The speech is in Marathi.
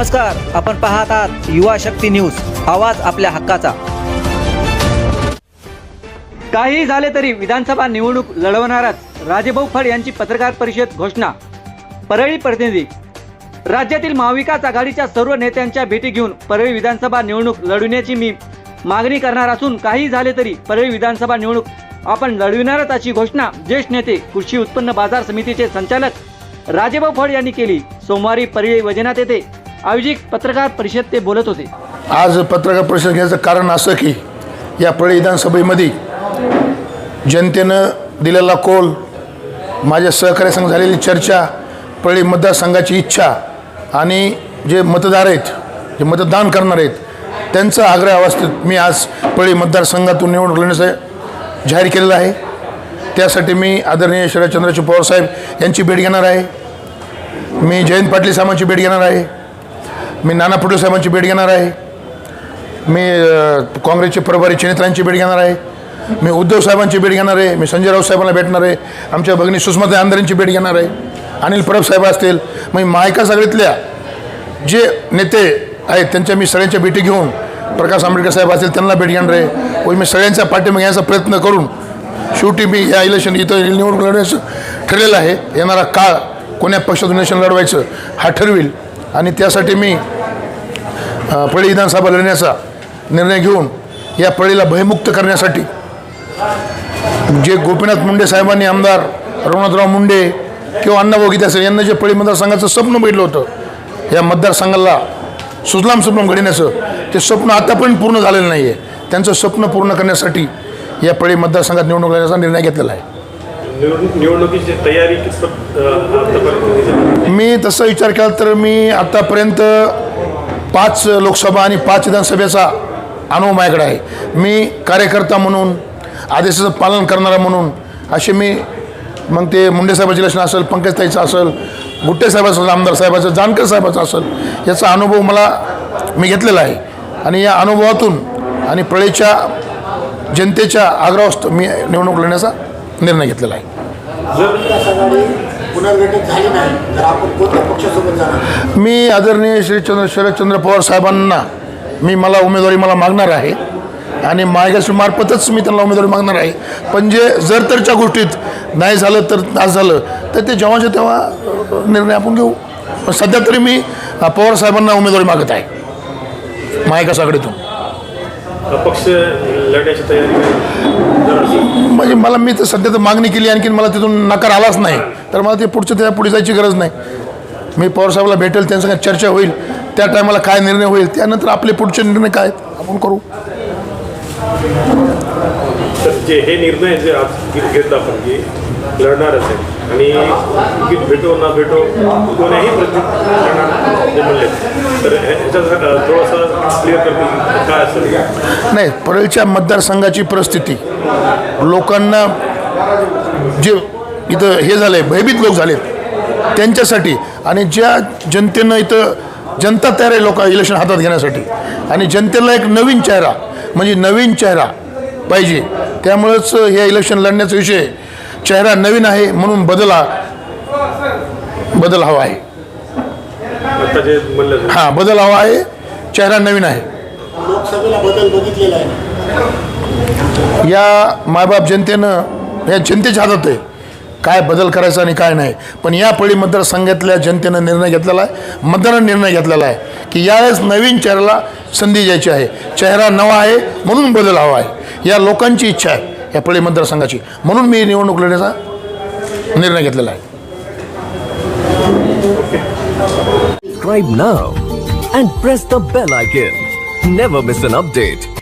नमस्कार आपण पाहत आहात युवा शक्ती न्यूज आवाज आपल्या हक्काचा. काही झाले तरी विधानसभा निवडणूक लढवणाराच राजेभाऊ फड यांची पत्रकार परिषद घोषणा. परळी प्रतिनिधी राज्यातील महाविकास आघाडीच्या सर्व नेत्यांच्या भेटी घेऊन परळी विधानसभा निवडणूक लढविण्याची मी मागणी करणार असून काही झाले तरी परळी विधानसभा निवडणूक आपण लढविणारच अशी घोषणा ज्येष्ठ नेते कृषी उत्पन्न बाजार समितीचे संचालक राजेभाऊ फड यांनी केली. सोमवारी परळी वजनात येथे आयोजित पत्रकार परिषद ते बोलत होते. आज पत्रकार परिषद घ्यायचं कारण असं की या परळी विधानसभेमध्ये जनतेनं दिलेला कोल माझ्या सहकार्यासंग झालेली चर्चा परळी मतदारसंघाची इच्छा आणि जे मतदार आहेत जे मतदान करणार आहेत त्यांचा आग्रह अवस्थेत मी आज परळी मतदारसंघातून निवडणूक लढण्याचं जाहीर केलेलं आहे. त्यासाठी मी आदरणीय शरदचंद्रजी पवारसाहेब यांची भेट घेणार आहे. मी जयंत पाटील साहेबांची भेट घेणार आहे. मी नाना पटोले साहेबांची भेट घेणार आहे. मी काँग्रेसचे प्रभारी चनित्रांची भेट घेणार आहे. मी उद्धव साहेबांची भेट घेणार आहे. मी संजय राऊत साहेबांना भेटणार आहे. आमच्या भगिनी सुषमाताई आंधरेंची भेट घेणार आहे. अनिल परब साहेब असतील. मग मायका सगळीतल्या जे नेते आहेत त्यांच्या मी सगळ्यांच्या भेटी घेऊन प्रकाश आंबेडकर साहेब असतील त्यांना भेट घेणार आहे. व मी सगळ्यांचा पाठिंबा घ्यायचा प्रयत्न करून शेवटी मी या इलेक्शन इथं निवडणूक लढण्याचं ठरलेलं आहे. येणारा काळ कोण्या पक्षातून इलेक्शन लढवायचं हा ठरविल. आणि त्यासाठी मी पळी विधानसभा लढण्याचा निर्णय घेऊन या पळीला भयमुक्त करण्यासाठी जे गोपीनाथ मुंडे साहेबांनी आमदार रघुनाथराव मुंडे किंवा अण्णाभाऊ गीते असेल यांना जे पळी मतदारसंघाचं स्वप्न बघितलं होतं या मतदारसंघाला सुजलाम स्वप्न घडण्याचं ते स्वप्न आतापर्यंत पूर्ण झालेलं नाही आहे त्यांचं स्वप्न पूर्ण करण्यासाठी या पळी मतदारसंघात निवडणूक लढण्याचा निर्णय घेतलेला आहे. निवडणुकीची तयारी मी तसा विचार केला तर मी आत्तापर्यंत पाच लोकसभा आणि पाच विधानसभेचा अनुभव माझ्याकडे आहे. मी कार्यकर्ता म्हणून आदेशाचं पालन करणारा म्हणून असे मी मग ते मुंडे साहेबाचे इलेक्शन असेल पंकजताईचं असेल गुट्टे साहेबाचं असेल आमदार साहेबाचं जानकर साहेबाचं असेल याचा अनुभव मला मी घेतलेला आहे. आणि या अनुभवातून आणि प्रळेच्या जनतेच्या आग्रहास्त मी निवडणूक लढण्याचा निर्णय घेतलेला आहे. मी आदरणीय श्रीचंद्र शरदचंद्र पवार साहेबांना मी मला उमेदवारी मला मागणार आहे आणि मार्गदर्शनमार्फतच मी त्यांना उमेदवारी मागणार आहे. पण जे जर तरच्या गोष्टीत नाही झालं तर नाश झालं तर ते जेव्हाच्या तेव्हा निर्णय आपण घेऊ. पण सध्या तरी मी पवार साहेबांना उमेदवारी मागत आहे. महाविकास आघाडीतून अपक्ष लढण्याची तयारी म्हणजे मला मी तर सध्या तर मागणी केली आणखीन मला तिथून नकार आलाच नाही. तर मला ते पुढचं त्या पुढे जायची गरज नाही. मी पवारसाहेबाला भेटेल त्यांचं काय चर्चा होईल. त्या टायमाला काय निर्णय होईल त्यानंतर आपले पुढचे निर्णय काय आपण करू. जे हे निर्णय जे आज घेतला आपण लढणारच आहे. आणि तिकीट भेटो ना भेटो कोण्याही प्रति म्हणले तर हे- थोडंसं क्लिअर करतील काय असेल. नाही परळच्या मतदारसंघाची परिस्थिती. लोकांना जे इथं हे झालं आहे भयभीत लोक झालेत त्यांच्यासाठी आणि ज्या जनतेनं इथं जनता तयार आहे लोक इलेक्शन हातात घेण्यासाठी. आणि जनतेला एक नवीन चेहरा म्हणजे नवीन चेहरा पाहिजे. त्यामुळंच हे इलेक्शन लढण्याचा विषय चेहरा नवीन आहे म्हणून बदल हा बदल हवा आहे. हां बदल हवा आहे चेहरा नवीन आहे. लोकसभेला बदल बघितलेला आहे. ना या मायबाप जनतेनं या जनतेच्या हातात आहे. काय बदल करायचा आणि काय नाही. पण या पळी मतदारसंघातल्या जनतेनं निर्णय घेतलेला आहे. मतदारानं निर्णय घेतलेला आहे की यावेळेस नवीन चेहऱ्याला संधी द्यायची आहे. चेहरा नवा आहे म्हणून बदल हवा आहे. या लोकांची इच्छा आहे. या पळे मतदारसंघाची म्हणून मी निवडणूक लढण्याचा निर्णय घेतलेला आहे subscribe now and press the bell icon. Never miss an update.